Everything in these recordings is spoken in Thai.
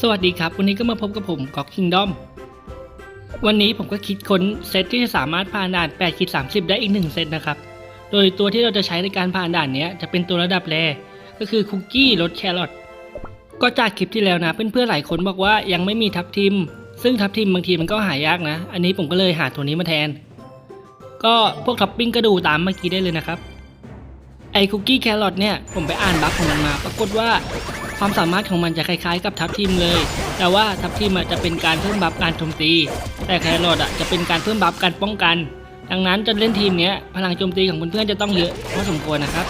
สวัสดีครับ วันนี้ก็มาพบกับผมก๊อกคิงดอมวันนี้ผมก็คิดค้นเซตที่จะสามารถผ่านด่าน8คิด30 ได้อีกหนึ่งเซตนะครับ โดยตัวที่เราจะใช้ในการผ่านด่านนี้จะเป็นตัวระดับแรก็คือคุกกี้รสแครอทก็จากคลิปที่แล้วนะ เพื่อนๆหลายคนบอกว่ายังไม่มีทับทิม ซึ่งทับทิมบางทีมันก็หายากนะ อันนี้ผมก็เลยหาตัวนี้มาแทน ก็พวกท็อปปิ้งก็ดูตามเมื่อกี้ได้เลยนะครับไอ้คุกกี้แครอทเนี่ยผมไปอ่านบัฟของมันมา ปรากฏว่า ความสามารถของมันจะคล้ายๆ กับทับทิมเลย แต่ว่าทับทิมจะเป็นการเพิ่มบัฟการโจมตี แต่แครอทอะจะเป็นการเพิ่มบัฟการป้องกัน ดังนั้นจะเล่นทีมเนี้ยพลังโจมตีของเพื่อนๆจะต้องเยอะพอสมควรนะครับ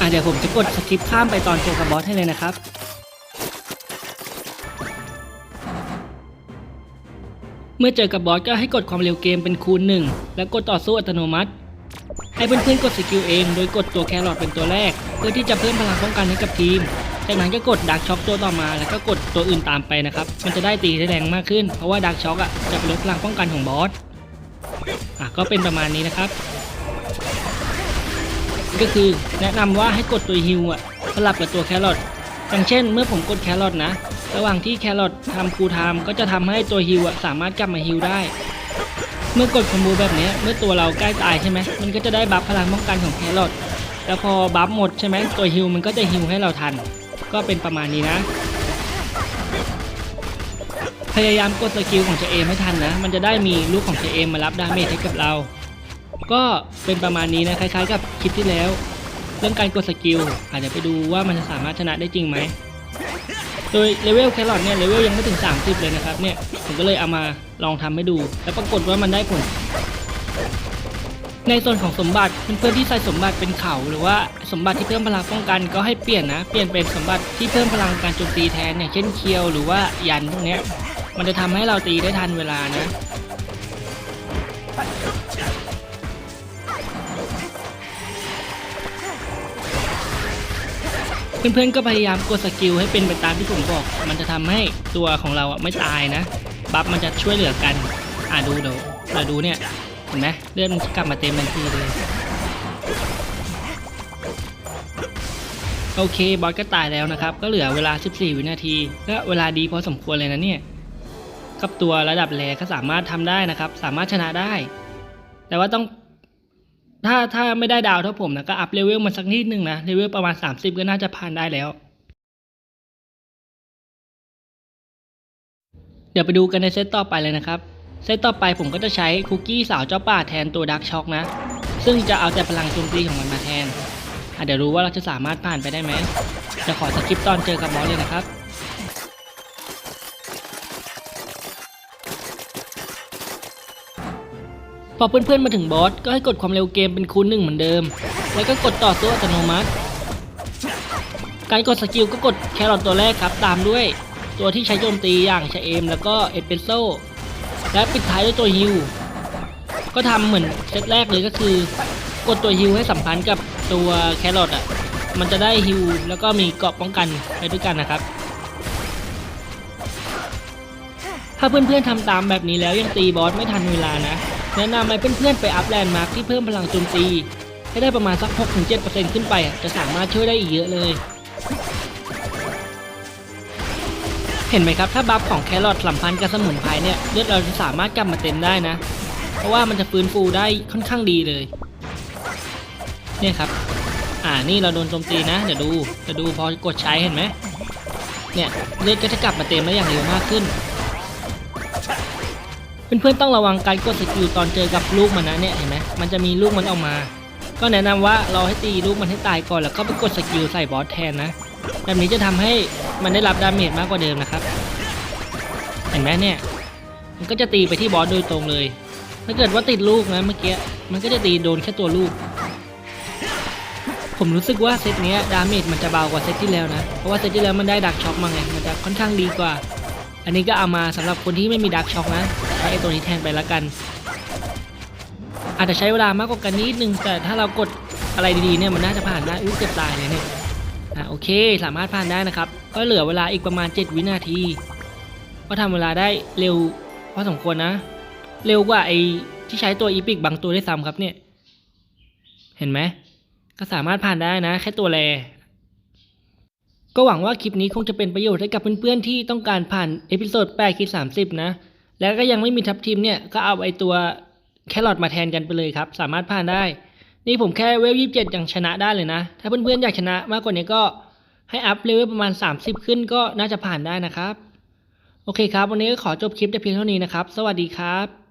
อะเดี๋ยวผมจะกดสกิปข้ามไปตอนเจอกับบอสให้เลยนะครับเมื่อเจอกับบอสก็ให้กดความเร็วเกมเป็นคูณหนึ่งแล้วกดต่อสู้อัตโนมัติ ให้เพื่อนๆกดสกิลเองโดยกดตัวแครอทเป็นตัวแรก เพื่อที่จะเพิ่มพลังป้องกันให้กับทีม จากนั้นก็กดดักช็อคตัวต่อมาแล้วก็กดตัวอื่นตามไปนะครับ มันจะได้ตีได้แรงมากขึ้น เพราะว่าดักช็อคอะจะลดพลังป้องกันของบอสอะก็เป็นประมาณนี้นะครับ ก็คือแนะนำว่าให้กดตัวฮิวอะสลับกับตัวแครอทอย่างเช่น เมื่อผมกดแครอทนะ ระหว่างที่แครอททำคูลไทม์ก็จะทำให้ตัวฮิวอะสามารถกลับมาฮิวได้ เมื่อกดคอมโบแบบนี้เมื่อตัวเราใกล้ตายใช่ไหมมันก็จะได้บัฟพลังป้องกันของแครอทแล้วพอบัฟหมดใช่ไหมตัวฮิวมันก็จะฮิวให้เราทัน ก็เป็นประมาณนี้นะ พยายามกดสกิลของเจเอมให้ทันนะ มันจะได้มีลูกของเจเอมมารับดาเมจให้กับเรา ก็เป็นประมาณนี้นะคล้ายๆ กับคลิปที่แล้ว เรื่องการกดสกิลอาจจะไปดูว่ามันจะสามารถชนะได้จริงไหม โดยเลเวลแครอทเนี่ยเลเวลยังไม่ถึง 30 เลยนะครับเนี่ยผมก็เลยเอามาลองทำให้ดู แล้วปรากฏว่ามันได้ผล ในส่วนของสมบัติเพื่อนๆที่ใส่สมบัติเป็นเขาหรือว่าสมบัติที่เพิ่มพลังป้องกันก็ให้เปลี่ยนนะเปลี่ยนเป็นสมบัติที่เพิ่มพลังการโจมตีแทนอย่างเช่นเคียวหรือว่ายันพวกนี้มันจะทำให้เราตีได้ทันเวลานะ เพื่อนๆก็พยายามกดสกิลให้เป็นไปตามที่ผมบอก มันจะทำให้ตัวของเราอะไม่ตายนะ บัฟมันจะช่วยเหลือกัน อ่าดูเดี๋ยวเราดูเนี่ย เห็นไหมเลือดมันกลับมาเต็มทันทีเลยโอเคบอสก็ตายแล้วนะครับ ก็เหลือเวลา 14 วินาที ก็เวลาดีพอสมควรเลยนะเนี่ย กับตัวระดับแรก็สามารถทำได้นะครับ สามารถชนะได้ แต่ว่าต้อง ถ้าถ้าไม่ได้ดาวเท่าผมนะก็อัพเลเวลมันสักนิดนึงนะเลเวลประมาณ 30 ก็น่าจะผ่านได้แล้ว เดี๋ยวไปดูกันในเซตต่อไปเลยนะครับ เซตต่อไปผมก็จะใช้คุกกี้สาวเจ้าป่าแทนตัวดักช็อกนะ ซึ่งจะเอาแต่พลังโจมตีของมันมาแทนอะเดี๋ยวรู้ว่าเราจะสามารถผ่านไปได้ไหมจะขอสกิปตอนเจอกับบอสเลยนะครับ พอเพื่อนๆมาถึงบอสก็ให้กดความเร็วเกมเป็นคูณหนึ่งเหมือนเดิม แล้วก็กดต่อสู้อัตโนมัติ การกดสกิลก็กดแครอทตัวแรกครับ ตามด้วยตัวที่ใช้โจมตีอย่างชาเอม แล้วก็เอสเปรสโซและปิดท้ายด้วยตัวฮิวก็ทำเหมือนเซตแรกเลยก็คือ กดตัวฮิวให้สัมพันธ์กับตัวแครอทอะ มันจะได้ฮิวแล้วก็มีเกราะป้องกันไปด้วยกันนะครับ ถ้าเพื่อนๆทำตามแบบนี้แล้วยังตีบอสไม่ทันเวลานะ แนะนำให้เพื่อนๆไปอัพแลนด์มาร์คที่เพิ่มพลังโจมตีให้ได้ประมาณสัก 6-7%ขึ้นไปจะสามารถช่วยได้อีกเยอะเลย เห็นไหมครับถ้าบัฟของแครอทสัมพันธ์กับสมุนไพรเนี่ยเลือดเราจะสามารถกลับมาเต็มได้นะ เพราะว่ามันจะฟื้นฟูได้ค่อนข้างดีเลย เนี่ยครับ อ่านี่เราโดนโจมตีนะเดี๋ยวดูเดี๋ยวดูพอกดใช้เห็นไหมเนี่ยเลือดก็จะกลับมาเต็มได้อย่างเร็วมากขึ้น เพื่อนๆต้องระวังการกดสกิลตอนเจอกับลูกมันนะเนี่ยเห็นไหมมันจะมีลูกมันออกมา ก็แนะนำว่าเราให้ตีลูกมันให้ตายก่อนแล้วก็ไปกดสกิลใส่บอสแทนนะแบบนี้จะทำให้มันได้รับดาเมจมากกว่าเดิมนะครับ เห็นไหมเนี่ย มันก็จะตีไปที่บอสโดยตรงเลย ถ้าเกิดว่าติดลูกนะเมื่อกี้มันก็จะตีโดนแค่ตัวลูก ผมรู้สึกว่าเซตเนี้ยดาเมจมันจะเบากว่าเซตที่แล้วนะ เพราะว่าเซตที่แล้วมันได้ดักช็อคมาไง มันจะค่อนข้างดีกว่า อันนี้ก็เอามาสำหรับคนที่ไม่มีดักช็อคนะใช้ไอตัวนี้แทนไปแล้วกัน อาจจะใช้เวลามากกว่ากันนิดนึงแต่ถ้าเรากดอะไรดีๆเนี่ยมันน่าจะผ่านได้อุ้ยเกือบตายเลยเนี่ยอะโอเคสามารถผ่านได้นะครับ ก็เหลือเวลาอีกประมาณ 7 วินาที ก็ทำเวลาได้เร็วพอสมควรนะ เร็วกว่าไอ้ที่ใช้ตัวอีพิกบางตัวได้ซ้ำครับเนี่ย เห็นไหมก็สามารถผ่านได้นะ แค่ตัวแร ก็หวังว่าคลิปนี้คงจะเป็นประโยชน์ให้กับเพื่อนๆที่ต้องการผ่านเอพิโซด8คิด30 นะ แล้วก็ยังไม่มีทับทีมเนี่ยก็เอาไอตัวแครอทมาแทนกันไปเลยครับ สามารถผ่านได้ นี่ผมแค่เวล27ยังชนะได้เลยนะ ถ้าเพื่อนๆอยากชนะมากกว่านี้ก็ให้อัพเลเวลประมาณ 30 ขึ้นก็น่าจะผ่านได้นะครับ โอเคครับ วันนี้ก็ขอจบคลิปแต่เพียงเท่านี้นะครับ สวัสดีครับ